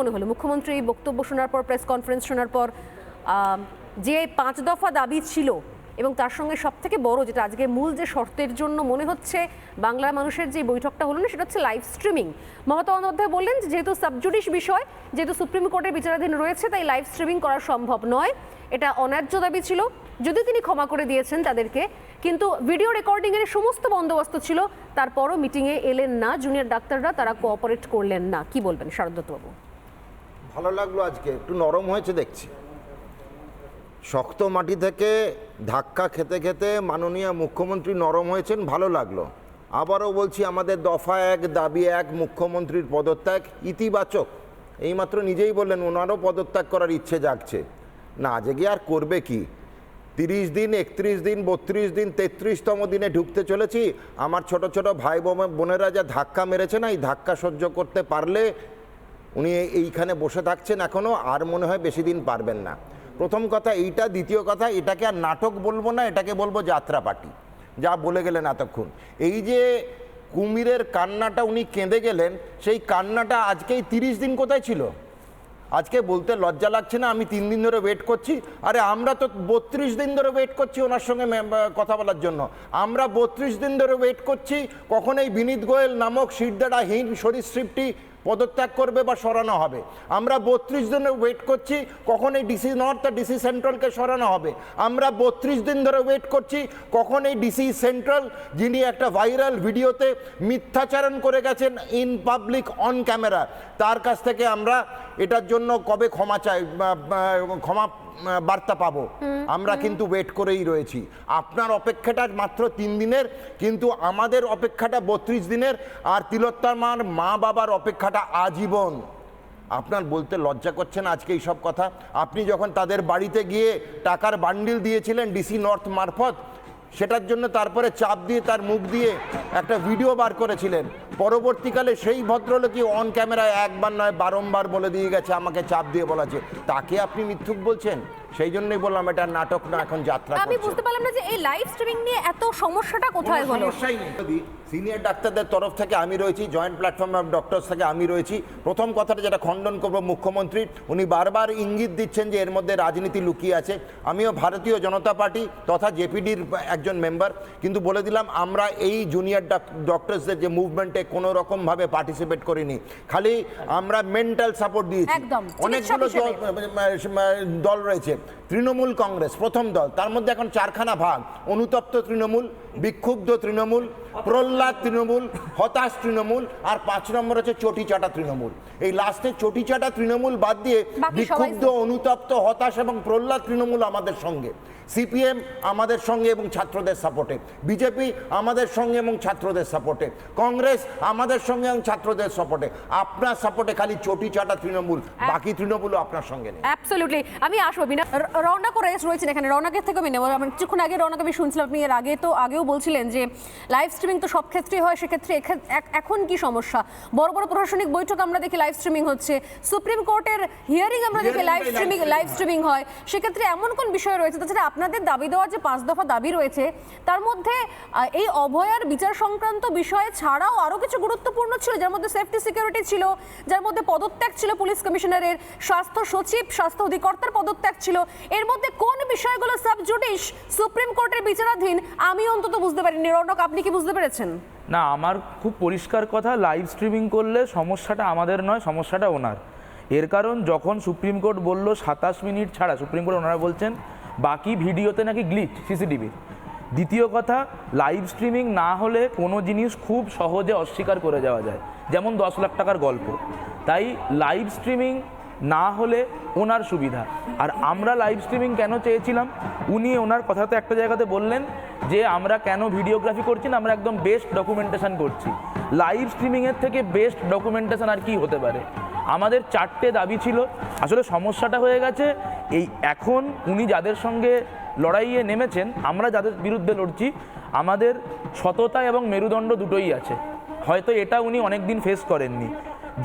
মনে হলো। মুখ্যমন্ত্রী বক্তব্য শোনার পর প্রেস কনফারেন্স শোনার পর যে পাঁচ দফা দাবি ছিল এবং তার সঙ্গে সব থেকে বড় যেটা আজকে মূল যে শর্তের জন্য মনে হচ্ছে বাংলার মানুষের যে বৈঠকটা হলো না, সেটা হচ্ছে লাইভ স্ট্রিমিং মমতা বন্দ্যোপাধ্যায় বললেন যেহেতু সাবজুডিশ বিষয়, যেহেতু সুপ্রিম কোর্টের বিচারাধীন রয়েছে, তাই লাইভ স্ট্রিমিং করা সম্ভব নয়। এটা অন্যায্য দাবি ছিল যদিও তিনি ক্ষমা করে দিয়েছেন তাদেরকে। কিন্তু ভিডিও রেকর্ডিংয়ের সমস্ত বন্দোবস্ত ছিল, তারপরও মিটিংয়ে এলেন না জুনিয়র ডাক্তাররা, তারা কোঅপারেট করলেন না। কি বলবেন শারদত্তবাবু ভালো লাগল আজকে, একটু নরম হয়েছে দেখছি। শক্ত মাটি থেকে ধাক্কা খেতে খেতে মাননীয় মুখ্যমন্ত্রী নরম হয়েছেন, ভালো লাগল। আবারও বলছি, আমাদের দফা এক, দাবি এক, মুখ্যমন্ত্রীর পদত্যাগ ইতিবাচক। এইমাত্র নিজেই বললেন, ওনারও পদত্যাগ করার ইচ্ছে জাগছে। না জেগে আর করবে কি? তিরিশ দিন, একত্রিশ দিন, বত্রিশ দিন, তেত্রিশতম দিনে ঢুকতে চলেছি। আমার ছোট ছোট ভাই বোনেরা যা ধাক্কা মেরেছে না, এই ধাক্কা সহ্য করতে পারলে উনি এইখানে বসে থাকছেন এখনও আর মনে হয় বেশি দিন পারবেন না। প্রথম কথা এইটা, দ্বিতীয় কথা এটাকে আর নাটক বলব না, এটাকে বলব যাত্রা পার্টি যা বলে গেলেন এতক্ষণ। এই যে কুমিরের কান্নাটা উনি কেঁদে গেলেন, সেই কান্নাটা আজকেই তিরিশ দিন কোথায় ছিল? আজকে বলতে লজ্জা লাগছে না, আমি তিন দিন ধরে ওয়েট করছি। আরে আমরা তো বত্রিশ দিন ধরে ওয়েট করছি ওনার সঙ্গে কথা বলার জন্য। আমরা বত্রিশ দিন ধরে ওয়েট করছি, কখন এই বিনীত গোয়েল নামক শিরদাড়া হীন সরীসৃপটি পদত্যাগ করবে বা সরানো হবে। আমরা বত্রিশ দিনে ওয়েট করছি, কখন এই ডিসি নর্থ আর ডিসি সেন্ট্রালকে সরানো হবে? আমরা বত্রিশ দিন ধরে ওয়েট করছি, কখন এই ডিসি সেন্ট্রাল যিনি একটা ভাইরাল ভিডিওতে মিথ্যাচারণ করে গেছেন ইন পাবলিক অন ক্যামেরা তার কাছ থেকে আমরা এটার জন্য কবে ক্ষমা চাই ক্ষমা বার্তা পাবো। আমরা কিন্তু ওয়েট করেই রয়েছি। আপনার অপেক্ষাটা মাত্র তিন দিনের কিন্তু আমাদের অপেক্ষাটা বত্রিশ দিনের আর তিলোত্তমার মা বাবার অপেক্ষাটা আজীবন। আপনার বলতে লজ্জা করছেন আজকে এই সব কথা? আপনি যখন তাদের বাড়িতে গিয়ে টাকার বান্ডিল দিয়েছিলেন ডিসি নর্থ মারফত সেটার জন্য তারপরে চাপ দিয়ে তার মুখ দিয়ে একটা ভিডিও বার করেছিলেন। পরবর্তীকালে সেই ভদ্রলোকই অন ক্যামেরায় একবার নয় বারংবার বলে দিয়ে গেছে আমাকে চাপ দিয়ে বলাছে। তাকে আপনি মিথ্যুক বলছেন? সেই জন্যই বললাম এটা নাটক না এখন যাত্রা আমি বুঝতে পারলাম না যে এই লাইভ স্ট্রিমিং নিয়ে এত সমস্যাটা কোথায় হলো? সমস্যাই নেই। যদি সিনিয়র ডাক্তারদের তরফ থেকে আমি রয়েছি জয়েন্ট প্ল্যাটফর্ম অফ ডক্টরস থেকে আমি রয়েছি প্রথম কথাটা যেটা খণ্ডন করব মুখ্যমন্ত্রীর উনি বারবার ইঙ্গিত দিচ্ছেন যে এর মধ্যে রাজনীতি লুকিয়ে আছে। আমিও ভারতীয় জনতা পার্টি তথা জেপিডির একজন মেম্বার কিন্তু বলে দিলাম আমরা এই জুনিয়র ডক্টরসদের যে মুভমেন্টে কোনো রকমভাবে পার্টিসিপেট করিনি। খালি আমরা মেন্টাল সাপোর্ট দিয়েছি। অনেকগুলো দল দল রয়েছে। তৃণমূল কংগ্রেস প্রথম দল তার মধ্যে এখন চারখানা ভাগ। অনুতপ্ত তৃণমূল বিক্ষুব্ধ তৃণমূল প্রহ্লাদ তৃণমূল হতাশ তৃণমূল আর পাঁচ নম্বর হচ্ছে চটি চাটা তৃণমূল। এই লাস্টে চটি চাটা তৃণমূল বাদ দিয়ে বিক্ষুব্ধ অনুতপ্ত হতাশ এবং প্রহ্লাদ তৃণমূল আমাদের সঙ্গে। সিপিএম আমাদের সঙ্গে এবং ছাত্রদের সাপোর্টে। বিজেপি আমাদের সঙ্গে এবং ছাত্রদের সাপোর্টে। কংগ্রেস আমাদের সঙ্গে এবং ছাত্রদের সাপোর্টে। আপনার সাপোর্টে খালি চটি চাটা তৃণমূল বাকি তৃণমূলও আপনার সঙ্গে নেই। অ্যাবসলিউটলি আমি আসব বিনা র- রওনা করে রয়েছেন এখানে। রওনাকের থেকে আমি নেব। কিছুক্ষণ আগে রওনাকে আমি শুনছিলাম আপনি এর আগে তো আগেও বলছিলেন যে লাইভ স্ট্রিমিং তো সব ক্ষেত্রেই হয় সেক্ষেত্রে এখন কি সমস্যা? বড় বড় প্রশাসনিক বৈঠক আমরা দেখি লাইভ স্ট্রিমিং হচ্ছে। সুপ্রিম কোর্টের হিয়ারিং আমরা দেখি লাইভ স্ট্রিমিং লাইভ স্ট্রিমিং হয়। সেক্ষেত্রে এমন কোন বিষয় রয়েছে? তাছাড়া আপনাদের দাবি দেওয়া যে পাঁচ দফা দাবি রয়েছে তার মধ্যে এই অভয়ার বিচার সংক্রান্ত বিষয়ে ছাড়াও আরও কিছু গুরুত্বপূর্ণ ছিল যার মধ্যে সেফটি সিকিউরিটি ছিল যার মধ্যে পদত্যাগ ছিল পুলিশ কমিশনারের স্বাস্থ্য সচিব স্বাস্থ্য অধিকর্তার পদত্যাগ ছিল। এর মধ্যে কোন বিষয়গুলো সাবজুডিশ সুপ্রিম কোর্টের বিচারাধীন আমি অন্তত বুঝতে পারিনি। রৌনক, আপনি কি বুঝতে পেরেছেন? না, আমার খুব পরিষ্কার কথা লাইভ স্ট্রিমিং করলে সমস্যাটা আমাদের নয়, সমস্যাটা ওনার। এর কারণ, যখন সুপ্রিম কোর্ট বলল সাতাশ মিনিট ছাড়া, সুপ্রিম কোর্ট ওনারা বলছেন বাকি ভিডিওতে নাকি গ্লিচ সিসিটিভির দ্বিতীয় কথা লাইভ স্ট্রিমিং না হলে কোনো জিনিস খুব সহজে অস্বীকার করে যাওয়া যায়, যেমন দশ লাখ টাকার গল্প। তাই লাইভ স্ট্রিমিং না হলে ওনার সুবিধা। আর আমরা লাইভ স্ট্রিমিং কেন চেয়েছিলাম? উনি ওনার কথাতে একটা জায়গাতে বললেন যে আমরা কেন ভিডিওগ্রাফি করছি না, আমরা একদম বেস্ট ডকুমেন্টেশন করছি। লাইভ স্ট্রিমিংয়ের থেকে বেস্ট ডকুমেন্টেশন আর কি হতে পারে? আমাদের চারটে দাবি ছিল। আসলে সমস্যাটা হয়ে গেছে, এই এখন উনি যাদের সঙ্গে লড়াইয়ে নেমেছেন, আমরা যাদের বিরুদ্ধে লড়ছি, আমাদের সততা এবং মেরুদণ্ড দুটোই আছে। হয়তো এটা উনি অনেক দিন ফেস করেননি।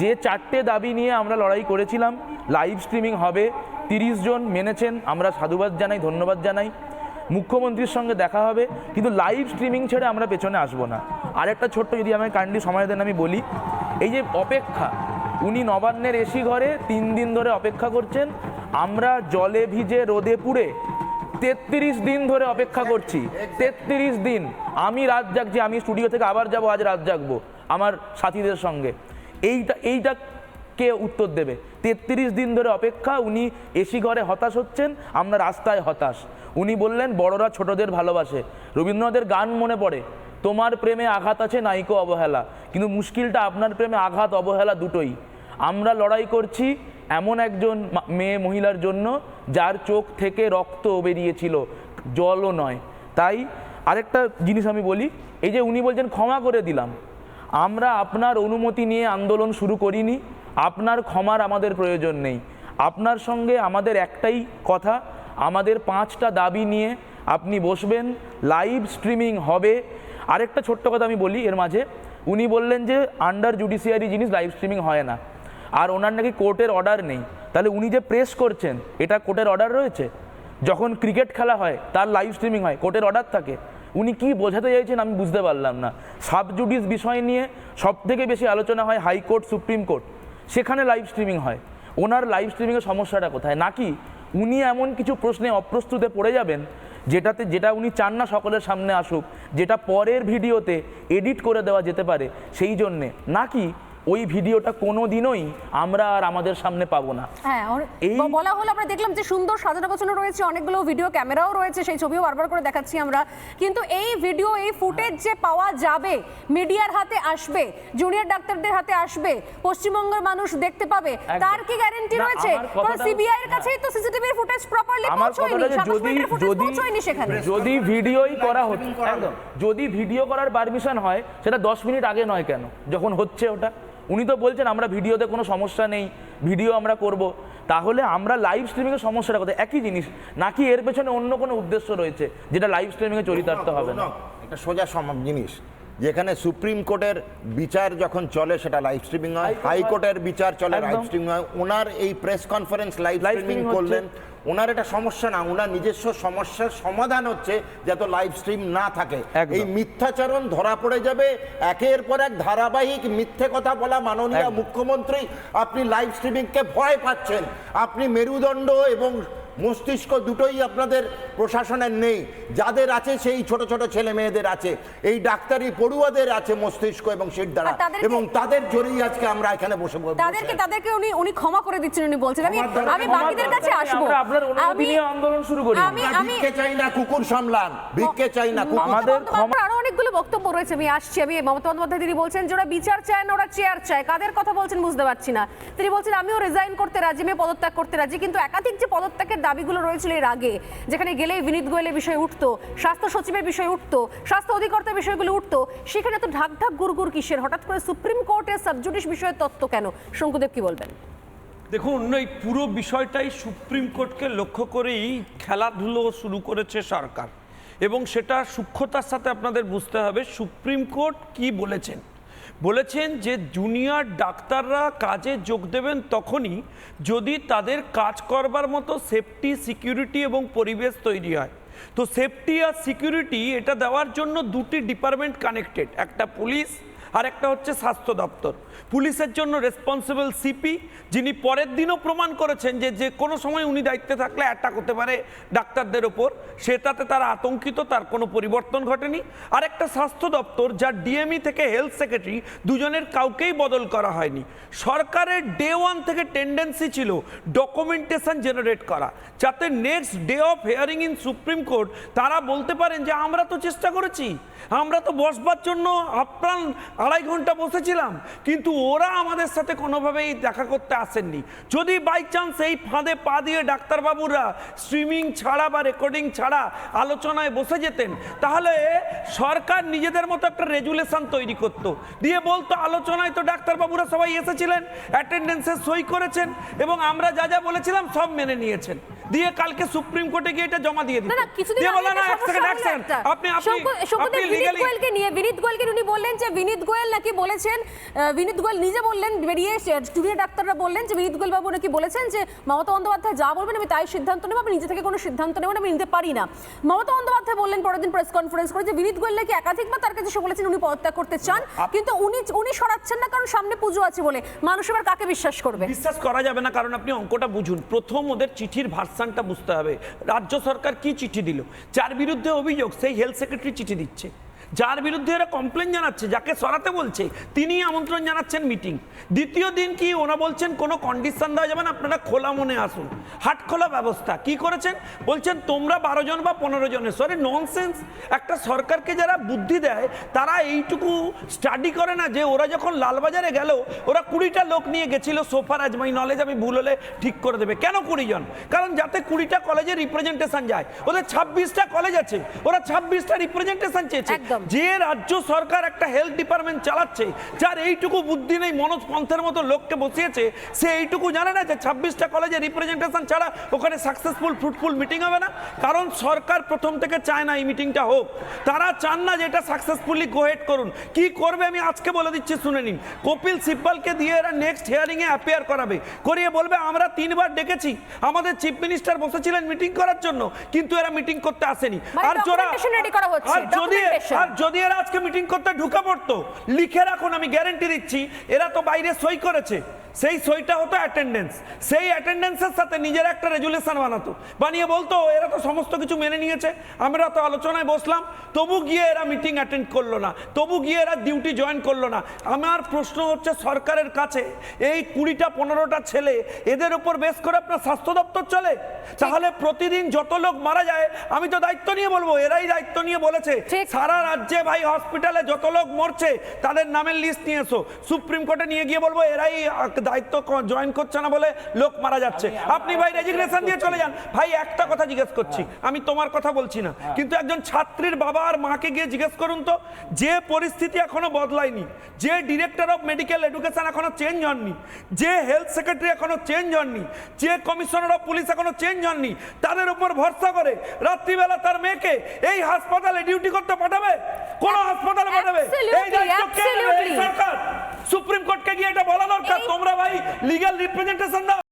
যে চারটে দাবি নিয়ে আমরা লড়াই করেছিলাম লাইভ স্ট্রিমিং হবে, তিরিশ জন মেনেছেন, আমরা সাধুবাদ জানাই, ধন্যবাদ জানাই। মুখ্যমন্ত্রীর সঙ্গে দেখা হবে, কিন্তু লাইভ স্ট্রিমিং ছেড়ে আমরা পেছনে আসব না। আরেকটা ছোট্ট যদি আমাকে কাইন্ডলি সময় দেন আমি বলি, এই যে অপেক্ষা, উনি নবান্নের এসি ঘরে তিন দিন ধরে অপেক্ষা করছেন, আমরা জলে ভিজে রোদে পুড়ে তেত্রিশ দিন ধরে অপেক্ষা করছি, তেত্রিশ দিন। আমি রাত জাগছি, আমি স্টুডিও থেকে আবার যাব, আজ রাত জাগবো আমার সাথীদের সঙ্গে। এইটা এইটা কে উত্তর দেবে? তেত্রিশ দিন ধরে অপেক্ষা, উনি এসি ঘরে হতাশ হচ্ছেন, আমরা রাস্তায় হতাশ। উনি বললেন, বড়রা ছোটদের ভালোবাসে। রবীন্দ্রনাথের গান মনে পড়ে। তোমার প্রেমে আঘাত আছে নাইকো অবহেলা। কিন্তু মুশকিলটা আপনার প্রেমে আঘাত অবহেলা দুটোই। আমরা লড়াই করছি এমন একজন মেয়ে মহিলার জন্য, যার চোখ থেকে রক্ত বেরিয়েছিল। জলও নয়। তাই আরেকটা জিনিস আমি বলি, এই যে উনি বলছেন, ক্ষমা করে দিলাম। আমরা আপনার অনুমতি নিয়ে আন্দোলন শুরু করিনি। আপনার ক্ষমার আমাদের প্রয়োজন নেই। আপনার সঙ্গে আমাদের একটাই কথা আমাদের পাঁচটা দাবি নিয়ে আপনি বসবেন লাইভ স্ট্রিমিং হবে। আরেকটা ছোট্ট কথা আমি বলি এর মাঝে। উনি বললেন যে আন্ডার জুডিশিয়ারি জিনিস লাইভ স্ট্রিমিং হয় না। আর ওনার নাকি কোর্টের অর্ডার নেই। তাহলে উনি যে প্রেস করছেন, এটা কোর্টের অর্ডার রয়েছে? যখন ক্রিকেট খেলা হয়, তার লাইভ স্ট্রিমিং হয়, কোর্টের অর্ডার থাকে। উনি কি বোঝাতে চাইছেন আমি বুঝতে পারলাম না। সাব জুডিস বিষয় নিয়ে সব থেকে বেশি আলোচনা হয় হাইকোর্ট সুপ্রিম কোর্ট সেখানে লাইভ স্ট্রিমিং হয়। ওনার লাইভ স্ট্রিমিংয়ের সমস্যাটা কোথায়? নাকি উনি এমন কিছু প্রশ্নে অপ্রস্তুতে পড়ে যাবেন, যেটাতে যেটা উনি চান না সকলের সামনে আসুক, যেটা পরের ভিডিওতে এডিট করে দেওয়া যেতে পারে, সেই জন্যে। নাকি ওই ভিডিওটা কোনো দিনই আমরা আর আমাদের সামনে পাবো না। হ্যাঁ এই- বলা হলো আমরা দেখলাম যে সুন্দর সাজানো গোছানো রয়েছে অনেকগুলো ভিডিও ক্যামেরাও রয়েছে সেই ছবিও বারবার করে দেখাচ্ছি আমরা। কিন্তু এই ভিডিও এই ফুটেজ যে পাওয়া যাবে মিডিয়ার হাতে আসবে জুনিয়র ডাক্তারদের হাতে আসবে পশ্চিমবঙ্গের মানুষ দেখতে পাবে তার কি গ্যারান্টি রয়েছে? কথাটা- সিবিআই এর কাছেই তো সিসিটিভির ফুটেজ প্রপারলি পৌঁছয়নি কথাটা যে 27 যদি যদি পৌঁছয়নি সেখানে। যদি ভিডিওই করা হতো একদম। যদি ভিডিও করার পারমিশন হয় সেটা দশ মিনিট আগে নয় কেন? যখন হচ্ছে ওটা। উনি তো বলছেন আমরা ভিডিওতে কোনো সমস্যা নেই ভিডিও আমরা করব। তাহলে আমরা লাইভ স্ট্রিমিংয়ের সমস্যাটা কোথায়? একই জিনিস নাকি এর পেছনে অন্য কোনো উদ্দেশ্য রয়েছে যেটা লাইভ স্ট্রিমিংয়ে চরিতার্থ হবে না? একটা সোজা সম জিনিস যেখানে সুপ্রিম কোর্টের বিচার যখন চলে সেটা লাইভ স্ট্রিমিং হয়। হাইকোর্টের বিচার চলে লাইভ স্ট্রিমিং হয়। ওনার এই প্রেস কনফারেন্স লাইভ স্ট্রিমিং করলেন ওনার এটা সমস্যা না ওনার নিজস্ব সমস্যার সমাধান হচ্ছে যাতে লাইভ স্ট্রিম না থাকে। এই মিথ্যাচরণ ধরা পড়ে যাবে একের পর এক ধারাবাহিক মিথ্যে কথা বলা মাননীয় মুখ্যমন্ত্রী আপনি লাইভ স্ট্রিমিংকে ভয় পাচ্ছেন। আপনি মেরুদণ্ড এবং মস্তিষ্ক দুটোই আপনাদের প্রশাসনের নেই। যাদের আছে সেই ছোট ছোট ছেলে মেয়েদের আছে এই ডাক্তারি পড়ুয়াদের আছে মস্তিষ্ক এবং সিট দ্বারা। এবং তাদের জোরেই আজকে আমরা এখানে বসে তাদেরকে তাদেরকে উনি উনি ক্ষমা করে দিচ্ছেন উনি বলছেন। আমি আমি বাকিদের কাছে আসব। আমরা আপনার অনুমতি আমি নিয়ে আন্দোলন শুরু করি। আমি আমি চাই না কুকুর সামলান। ভিক্ষে চাই না কুকুর আমাদের বন্দ্যোপাধ্যায়ের আরও অনেকগুলো বক্তব্য রয়েছে। আমি আসছি। আমি মমতা বন্দ্যোপাধ্যায় তিনি বলছেন যে ওরা বিচার চায় না ওরা চেয়ার চায়। কাদের কথা বলছেন বুঝতে পারছি না। তিনি বলছেন আমিও রেজাইন করতে রাজি আমি পদত্যাগ করতে রাজি কিন্তু একাধিক যে পদত্যাগের দাবিগুলো রয়েছিল এর আগে, যেখানে গেলেই বিনীত গোয়েলের বিষয় উঠতো, স্বাস্থ্য সচিবের বিষয় উঠতো, স্বাস্থ্য অধিকর্তার বিষয়গুলো উঠতো, সেখানে তো ঢাক ঢাক গুড়গুড় কিসের? হঠাৎ করে সুপ্রিম কোর্টের সাবজুডিস বিষয়ের তত্ত্ব কেন? শঙ্কুদেব কি বলবেন? দেখুন, এই পুরো বিষয়টাই সুপ্রিম কোর্টকে লক্ষ্য করেই খেলাধুলো শুরু করেছে সরকার। এবং সেটা সূক্ষ্মতার সাথে আপনাদের বুঝতে হবে, সুপ্রিম কোর্ট কি বলেছেন? বলেছেন যে জুনিয়র ডাক্তাররা কাজে যোগ দেবেন তখনই যদি তাদের কাজ করবার মতো সেফটি সিকিউরিটি এবং পরিবেশ তৈরি হয়। তো সেফটি আর সিকিউরিটি এটা দেওয়ার জন্য দুটি ডিপার্টমেন্ট কানেক্টেড একটা পুলিশ আর একটা হচ্ছে স্বাস্থ্য দপ্তর। পুলিশের জন্য রেসপন্সিবল সিপি যিনি পরের দিনও প্রমাণ করেছেন যে যে কোনো সময় উনি দায়িত্বে থাকলে অ্যাটাক হতে পারে ডাক্তারদের ওপর। সেটাতে তারা আতঙ্কিত, তার কোনো পরিবর্তন ঘটেনি। আর একটা স্বাস্থ্য দপ্তর, যার ডিএমই থেকে হেলথ সেক্রেটারি দুজনের কাউকেই বদল করা হয়নি। সরকারের ডে ওয়ান থেকে টেন্ডেন্সি ছিল ডকুমেন্টেশন জেনারেট করা, যাতে next day of hearing in supreme court তারা বলতে পারেন যে আমরা তো চেষ্টা করেছি, আমরা তো বসবার জন্য আপ্রাণ আড়াই ঘণ্টা বসেছিলাম কিন্তু ওরা আমাদের সাথে কোনোভাবেই দেখা করতে আসেননি। যদি বাই চান্স এই ফাঁদে পা দিয়ে ডাক্তারবাবুরা স্ট্রিমিং ছাড়া বা রেকর্ডিং ছাড়া আলোচনায় বসে যেতেন তাহলে সরকার নিজেদের মতো একটা রেজুলেশন তৈরি করতো। দিয়ে বলতো আলোচনায় তো ডাক্তারবাবুরা সবাই এসেছিলেন অ্যাটেন্ডেন্সে সই করেছেন এবং আমরা যা যা বলেছিলাম সব মেনে নিয়েছেন। দিয়ে কালকে সুপ্রিম কোর্টে গিয়ে এটা জমা দিয়ে দিত না কিছুদিন আগে একটা এক সমস্যা আপনি আপনি আপনি বিনীত গোয়েলকে নিয়ে বিনীত গোয়েলকে উনি বললেন যে বিনীত গোয়েল নাকি বলেছেন বিনীত গোয়েল নিজে বললেন বেরিয়ে স্টুডিও ডাক্তাররা বললেন যে বিনীত গোয়েল বাবু নাকি বলেছেন যে মমতা বন্দ্যোপাধ্যায় যা বলবেন আমি তাই সিদ্ধান্ত নেব আমি নিজে থেকে কোনো সিদ্ধান্ত নেব না আমি নিতে পারি না। মমতা বন্দ্যোপাধ্যায় বললেন পরের দিন প্রেস কনফারেন্স করে যে বিনীত গোয়েল নাকি একাধিকবার তার কাছে বলেছেন উনি পদত্যাগ করতে চান কিন্তু উনি উনি সরাচ্ছেন না কারণ সামনে পুজো আছে বলে। মানুষ এবার কাকে বিশ্বাস করবে? বিশ্বাস করা যাবে না কারণ আপনি অঙ্কটা বুঝুন। প্রথম ওদের চিঠির ভার্সানটা বুঝতে হবে। রাজ্য সরকার কি চিঠি দিল? যার বিরুদ্ধে অভিযোগ সেই হেলথ সেক্রেটারি চিঠি দিচ্ছে। যার বিরুদ্ধে এরা কমপ্লেন জানাচ্ছে, যাকে সরাতে বলছে তিনি আমন্ত্রণ জানাচ্ছেন মিটিং দ্বিতীয় দিন কি ওরা বলছেন, কোনো কন্ডিশন দেওয়া যাবে না, আপনারা খোলা মনে আসুন। হাট খোলা ব্যবস্থা। কি করেছেন? বলছেন, তোমরা বারো জন বা পনেরো জনের সরি ননসেন্স একটা সরকারকে যারা বুদ্ধি দেয়, তারা এইটুকু স্টাডি করে না যে ওরা যখন লালবাজারে গেল, ওরা কুড়িটা লোক নিয়ে গেছিল, সোফার আজ মাই নলেজ আমি ভুল হলে ঠিক করে দেবে। কেন কুড়ি জন? কারণ যাতে কুড়িটা কলেজে রিপ্রেজেন্টেশন যায়। ওদের ছাব্বিশটা কলেজ আছে, ওরা ছাব্বিশটা রিপ্রেজেন্টেশন চেয়েছে। যে রাজ্য সরকার একটা হেলথ ডিপার্টমেন্ট চালাচ্ছে যার এইটুকু বুদ্ধি নেই মনোজ পন্থের মতো লোককে বসিয়েছে সে এইটুকু জানে না যে ছাব্বিশটা কলেজে রিপ্রেজেন্টেশন ছাড়া ওখানে সাকসেসফুল ফ্রুটফুল মিটিং হবে না। কারণ সরকার প্রথম থেকে চায় না এই মিটিংটা হোক। তারা চান না যে এটা সাকসেসফুলি গোহেড করুন। কি করবে আমি আজকে বলে দিচ্ছি শুনে নিন। কপিল সিব্বালকে দিয়ে এরা নেক্সট হিয়ারিং এ অ্যাপিয়ার করাবে। করিয়ে বলবে আমরা তিনবার ডেকেছি। আমাদের চিফ মিনিস্টার বসেছিলেন মিটিং করার জন্য কিন্তু এরা মিটিং করতে আসেনি। মানে আর যারা আর যদি। আর যদি এরা আজকে মিটিং করতে ঢুকে পড়তো, লিখে রাখুন, আমি গ্যারেন্টি দিচ্ছি, এরা তো বাইরে সই করেছে। সেই সইটা হতো অ্যাটেন্ডেন্স সেই অ্যাটেন্ডেন্সের সাথে নিজের একটা রেজুলেশন বানাতো। বানিয়ে বলতো এরা তো সমস্ত কিছু মেনে নিয়েছে। আমরা তো আলোচনায় বসলাম। তবু গিয়ে এরা মিটিং অ্যাটেন্ড করল না। তবু গিয়ে এরা ডিউটি জয়েন করল না। আমার প্রশ্ন হচ্ছে সরকারের কাছে এই কুড়িটা পনেরোটা ছেলে এদের উপর বেশ করে আপনার স্বাস্থ্য দপ্তর চলে? তাহলে প্রতিদিন যত লোক মারা যায় আমি তো দায়িত্ব নিয়ে বলব এরাই দায়িত্ব নিয়ে বলেছে। সারা রাজ্যে ভাই হসপিটালে যত লোক মরছে তাদের নামের লিস্ট নিয়ে এসো। সুপ্রিম কোর্টে নিয়ে গিয়ে বলব এরাই দায়িত্ব জয়েন করছে না বলে লোক মারা যাচ্ছে। আপনি ভাই রেজিগনেশন দিয়ে চলে যান। ভাই একটা কথা জিজ্ঞেস করছি। আমি তোমার কথা বলছি না। কিন্তু একজন ছাত্রীর বাবা আর মাকে গিয়ে জিজ্ঞেস করুন তো যে পরিস্থিতি এখনও বদলায়নি যে ডিরেক্টর অফ মেডিকেল এডুকেশন এখনও চেঞ্জ হননি যে হেলথ সেক্রেটারি এখনও চেঞ্জ হননি যে কমিশনার অফ পুলিশ এখনও চেঞ্জ হননি তাদের উপর ভরসা করে রাত্রিবেলা তার মেয়েকে এই হাসপাতালে ডিউটি করতে পাঠাবে? কোন হাসপাতালে পাঠাবে? এই. সরকার? সুপ্রিম কোর্টকে গিয়ে এটা বলা দরকার। তোমরা ভাই লিগাল রিপ্রেজেন্টেশন দাও।